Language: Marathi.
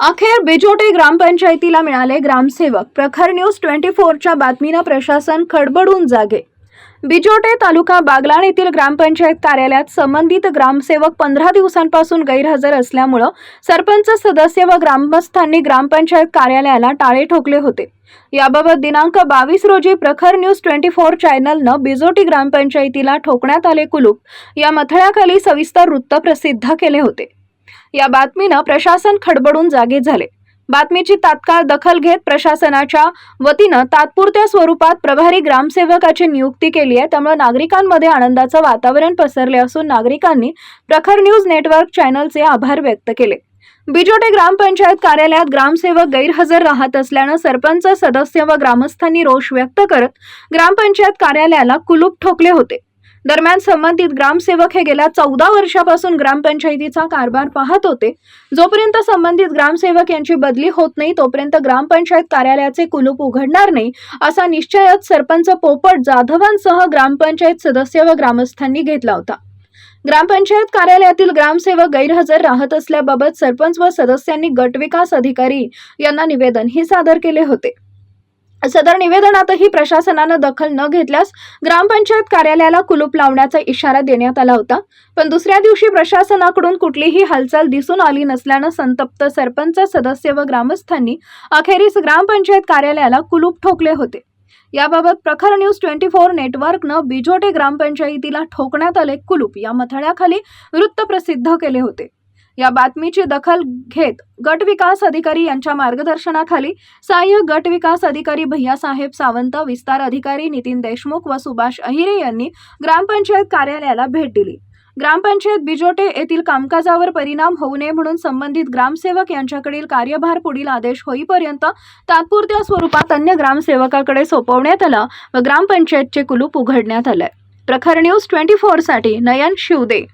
अखेर बिजोटे ग्रामपंचायतीला मिळाले ग्रामसेवक. प्रखर न्यूज ट्वेंटी फोरच्या बातमीनं प्रशासन खडबडून जागे. बिजोटे तालुका बागलाण येथील ग्रामपंचायत कार्यालयात संबंधित ग्रामसेवक पंधरा दिवसांपासून गैरहजर असल्यामुळं सरपंच सदस्य व ग्रामस्थांनी ग्रामपंचायत कार्यालयाला टाळे ठोकले होते. याबाबत दिनांक बावीस रोजी प्रखर न्यूज ट्वेंटी फोर चॅनलनं बिजोटी ग्रामपंचायतीला ठोकण्यात आले कुलूप. या मथळ्याखाली सविस्तर वृत्त प्रसिद्ध केले होते. या बातमीनं प्रशासन खडबडून जागे झाले. बातमीची तात्काळ दखल घेत प्रशासनाच्या वतीनं तात्पुरत्या स्वरूपात प्रभारी ग्रामसेवकाची नियुक्ती केली आहे. त्यामुळे नागरिकांमध्ये आनंदाचं वातावरण पसरले असून नागरिकांनी प्रखर न्यूज नेटवर्क चॅनलचे आभार व्यक्त केले. बिजोटे ग्रामपंचायत कार्यालयात ग्रामसेवक गैरहजर राहत असल्यानं सरपंच सदस्य व ग्रामस्थांनी रोष व्यक्त करत ग्रामपंचायत कार्यालयाला कुलूप ठोकले होते. दरम्यान संबंधित ग्रामसेवक हे गेल्या चौदा वर्षापासून ग्रामपंचायतीचा कारभार पाहत होते. जोपर्यंत संबंधित ग्रामसेवक यांची बदली होत नाही तोपर्यंत ग्रामपंचायत कार्यालयाचे कुलूप उघडणार नाही असा निश्चयच सरपंच पोपट जाधवांसह ग्रामपंचायत सदस्य व ग्रामस्थांनी घेतला होता. ग्रामपंचायत कार्यालयातील ग्रामसेवक गैरहजर राहत असल्याबाबत सरपंच व सदस्यांनी गटविकास अधिकारी यांना निवेदनही सादर केले होते. सदर निवेदनातही प्रशासनानं दखल न घेतल्यास ग्रामपंचायत कार्यालयाला कुलूप लावण्याचा इशारा देण्यात आला होता. पण दुसऱ्या दिवशी प्रशासनाकडून कुठलीही हालचाल दिसून आली नसल्यानं संतप्त सरपंच सदस्य व ग्रामस्थांनी अखेरीस ग्रामपंचायत कार्यालयाला कुलूप ठोकले होते. याबाबत प्रखर न्यूज ट्वेंटी फोर नेटवर्कनं बिजोटे ग्रामपंचायतीला ठोकण्यात आले कुलूप. या मथळ्याखाली वृत्त प्रसिद्ध केले होते. या बातमीची दखल घेत गट विकास अधिकारी यांच्या मार्गदर्शनाखाली सहाय्यक गट विकास अधिकारी भैयासाहेब सावंत विस्तार अधिकारी नितीन देशमुख व सुभाष अहिरे यांनी ग्रामपंचायत कार्यालयाला भेट दिली. ग्रामपंचायत बिजोटे येथील कामकाजावर परिणाम होऊ नये म्हणून संबंधित ग्रामसेवक यांच्याकडील कार्यभार पुढील आदेश होईपर्यंत तात्पुरत्या स्वरूपात अन्य ग्रामसेवकाकडे सोपवण्यात आला व ग्रामपंचायतचे कुलूप उघडण्यात आलंय. प्रखर न्यूज ट्वेंटी फोरसाठी नयन शिवदे.